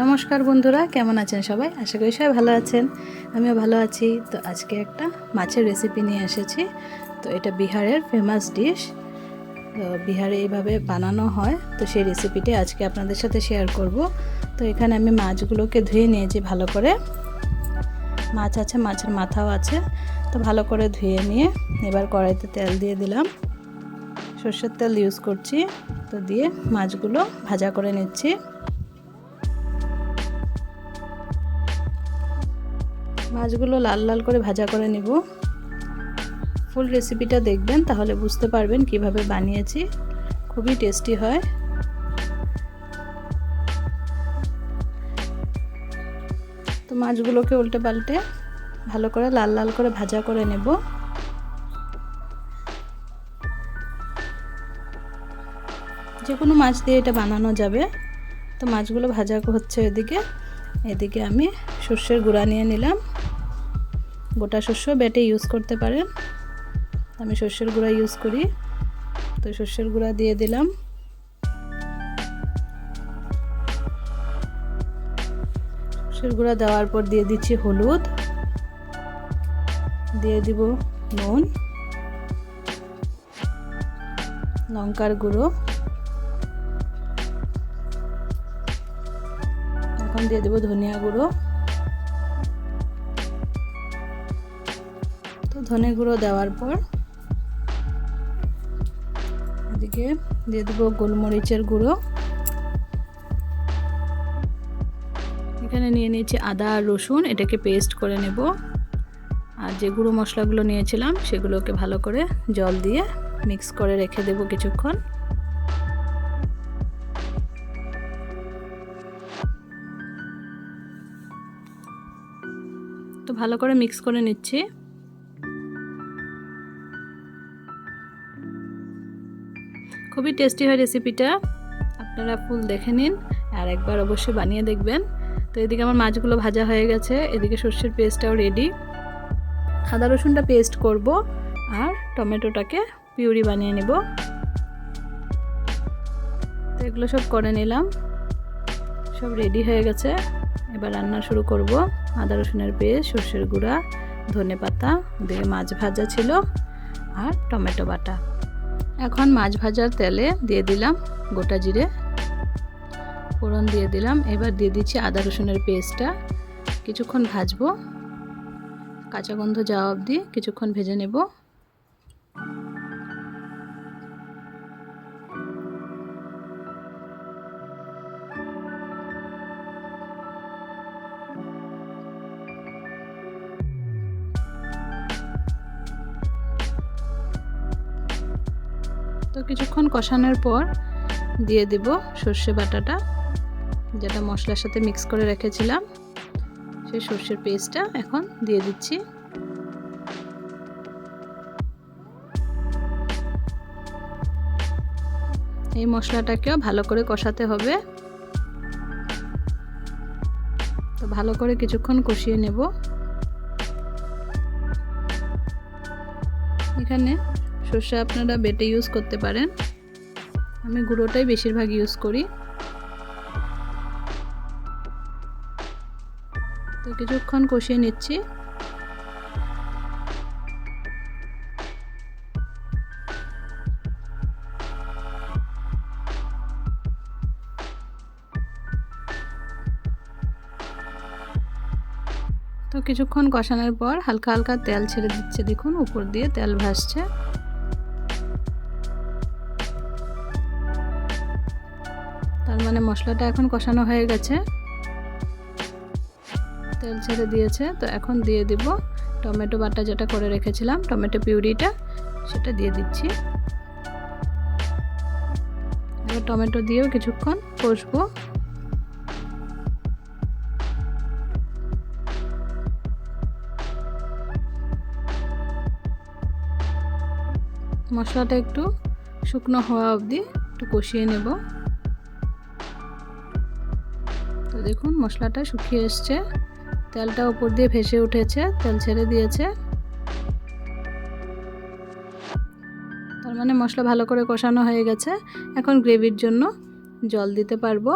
নমস্কার বন্ধুরা, কেমন আছেন সবাই? আশা করি সবাই ভালো আছেন। আমিও ভালো আছি। তো আজকে একটা মাছের রেসিপি নিয়ে এসেছি। তো এটা বিহারের ফেমাস ডিশ তো বিহারে এইভাবে বানানো হয়। তো সেই রেসিপিটি আজকে আপনাদের সাথে শেয়ার করব। তো এখানে আমি মাছগুলোকে ধুয়ে নিয়েছি ভালো করে। মাছ আছে, মাছের মাথাও আছে। তো ভালো করে ধুয়ে নিয়ে এবার কড়াইতে তেল দিয়ে দিলাম। সর্ষের তেল ইউজ করছি। তো দিয়ে মাছগুলো ভাজা করে নিচ্ছি। মাছগুলো লাল লাল করে ভাজা করে নিব। ফুল রেসিপিটা দেখবেন, তাহলে বুঝতে পারবেন কীভাবে বানিয়েছি। খুবই টেস্টি হয়। তো মাছগুলোকে উল্টে পাল্টে ভালো করে লাল লাল করে ভাজা করে নেব। যে কোনো মাছ দিয়ে এটা বানানো যাবে। তো মাছগুলো ভাজা হচ্ছে এদিকে। এদিকে আমি সর্ষের গুঁড়া নিয়ে নিলাম। গোটা শস্য বেটে ইউজ করতে পারেন। আমি সর্ষের গুঁড়া ইউজ করি। তো সর্ষের গুঁড়া দিয়ে দিলাম। সর্ষের গুঁড়া দেওয়ার পর দিয়ে দিচ্ছি হলুদ। দিয়ে দিব নুন। লঙ্কার গুঁড়ো। এখন দিয়ে দেবো ধনিয়া গুঁড়ো। ধনে গুঁড়ো দেওয়ার পর এদিকে দিয়ে দেবো গোলমরিচের গুঁড়ো। এখানে নিয়ে নিয়েছি আদা আর রসুন, এটাকে পেস্ট করে নেব। আর যে গুঁড়ো মশলাগুলো নিয়েছিলাম, সেগুলোকে ভালো করে জল দিয়ে মিক্স করে রেখে দেব কিছুক্ষণ। তো ভালো করে মিক্স করে নিচ্ছি। খুবই টেস্টি হয় রেসিপিটা আপনারা ফুল দেখে নিন আর একবার অবশ্যই বানিয়ে দেখবেন। তো এদিকে আমার মাছগুলো ভাজা হয়ে গেছে, এদিকে সর্ষের পেস্টটাও রেডি আদা রসুনটা পেস্ট করব আর টমেটোটাকে পিউরি বানিয়ে নেব। তো এগুলো সব করে নিলাম। সব রেডি হয়ে গেছে। এবার রান্না শুরু করব। আদা রসুনের পেস্ট, সর্ষের গুঁড়া ধনে পাতা ওদিকে মাছ ভাজা ছিল, আর টমেটো বাটা। এখন মাছ ভাজার তেলে দিয়ে দিলাম গোটা জিরে, ফোড়ন দিয়ে দিলাম। এবার দিয়ে দিচ্ছি আদা রসুনের পেস্টটা। কিছুক্ষণ ভাজবো। কাঁচা গন্ধ যাওয়া অবধি কিছুক্ষণ ভেজে নেব। কিছুক্ষণ কষানোর পর দিয়ে দেব সর্ষে বাটাটা, যেটা মশলার সাথে মিক্স করে রেখেছিলাম। সেই সর্ষের পেস্টটা এখন দিয়ে দিচ্ছি। এই মশলাটাকেও ভালো করে কষাতে হবে। তো ভালো করে কিছুক্ষণ কষিয়ে নেব। এখানে সর্ষে আপনারা বেটে ইউজ করতে পারেন। আমি গুঁড়োটাই বেশিরভাগ ইউজ করি। তো কিছুক্ষণ কষিয়ে নিচ্ছি। তো কিছুক্ষণ কষানোর পর হালকা হালকা তেল ছেড়ে দিচ্ছে। দেখুন, উপর দিয়ে তেল ভাসছে। মানে মশলাটা এখন কষানো হয়ে গেছে। তেল ছেড়ে দিয়েছে, তো এখন দিয়ে দিব টমেটো বাটা যেটা করে রেখেছিলাম, টমেটো পিউরিটা, সেটা দিয়ে দিচ্ছি। এবার টমেটো দিয়েও কিছুক্ষণ কষবো। মশলাটা একটু শুকনো হওয়া অবধি একটু কষিয়ে নেব। দেখুন, মশলাটা শুকিয়ে এসছে। তেলটা উপর দিয়ে ভেসে উঠেছে, তেল ছেড়ে দিয়েছে। তার মানে মশলা ভালো করে কষানো হয়ে গেছে। এখন গ্রেভির জন্য জল দিতে পারব।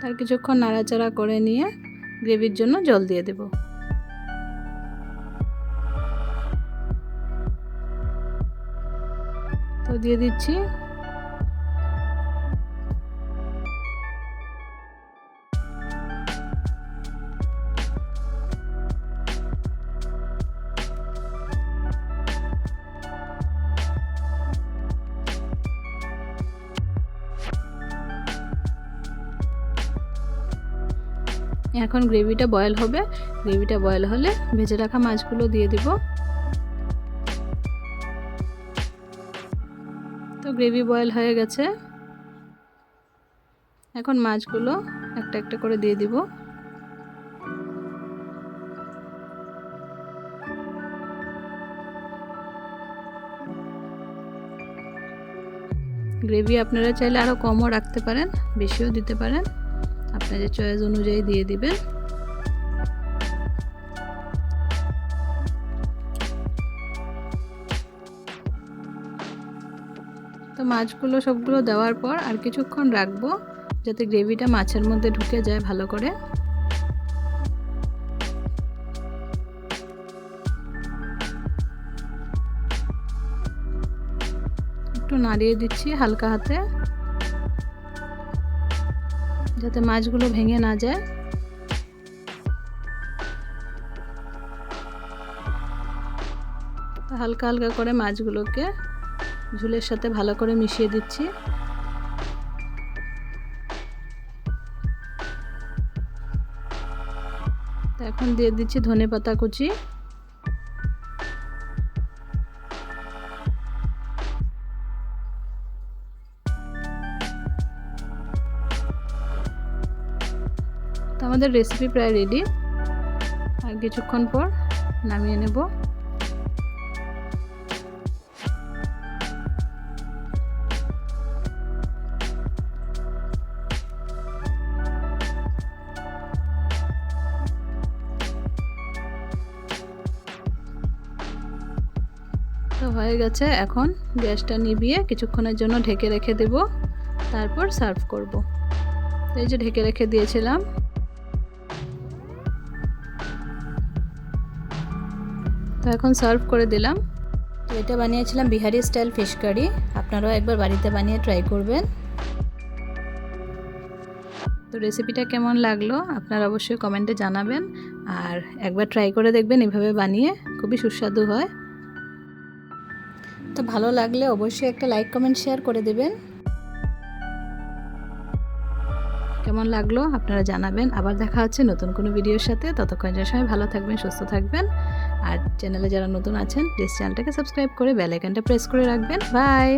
তার কিছুক্ষণ নাড়াচাড়া করে নিয়ে গ্রেভির জন্য জল দিয়ে দেব। তো দিয়ে দিচ্ছি। এখন গ্রেভিটা বয়েল হবে। গ্রেভিটা বয়েল হলে ভেজে রাখা মাছগুলো দিয়ে দিব। তো গ্রেভি বয়েল হয়ে গেছে। এখন মাছগুলো একটা একটা করে দিয়ে দিব। গ্রেভি আপনারা চাইলে আরও কমও রাখতে পারেন, বেশিও দিতে পারেন। আপনাদের চয়েস অনুযায়ী দিয়ে দিবেন। তো মাছগুলো সবগুলো দেওয়ার পর আর কিছুক্ষণ রাখব, যাতে গ্রেভিটা মাছের মধ্যে ঢুকে যায় ভালো করে। একটু নাড়িয়ে দিচ্ছি হালকা হাতে। যাতে মাছগুলো ভেঙে না যায়। হালকা হালকা করে মাছগুলোকে ঝুলের সাথে ভালো করে মিশিয়ে দিচ্ছি। এখন দিয়ে দিচ্ছি ধনে পাতা কুচি। আমাদের রেসিপি প্রায় রেডি আর কিছুক্ষণ পর নামিয়ে নেব। তো হয়ে গেছে, এখন গ্যাসটা নিভিয়ে কিছুক্ষণের জন্য ঢেকে রেখে দেব। তারপর সার্ভ করব। এই যে ঢেকে রেখে দিয়েছিলাম। তো এখন সার্ভ করে দিলাম। তো এটা বানিয়েছিলাম বিহারি স্টাইল ফিশ কারি। আপনারাও একবার বাড়িতে বানিয়ে ট্রাই করবেন। তো রেসিপিটা কেমন লাগল আপনারা অবশ্যই কমেন্টে জানাবেন। আর একবার ট্রাই করে দেখবেন এভাবে বানিয়ে খুবই সুস্বাদু হয়। তো ভালো লাগলে অবশ্যই একটা লাইক, কমেন্ট, শেয়ার করে দেবেন। কেমন লাগল আপনারা জানাবেন। আবার দেখা হচ্ছে নতুন কোনো ভিডিওর সাথে। ততক্ষণ যে সময় ভালো থাকবেন, সুস্থ থাকবেন। আর চ্যানেলে যারা নতুন আছেন প্লিজ চ্যানেলটাকে সাবস্ক্রাইব করে বেল আইকনটা প্রেস করে রাখবেন। বাই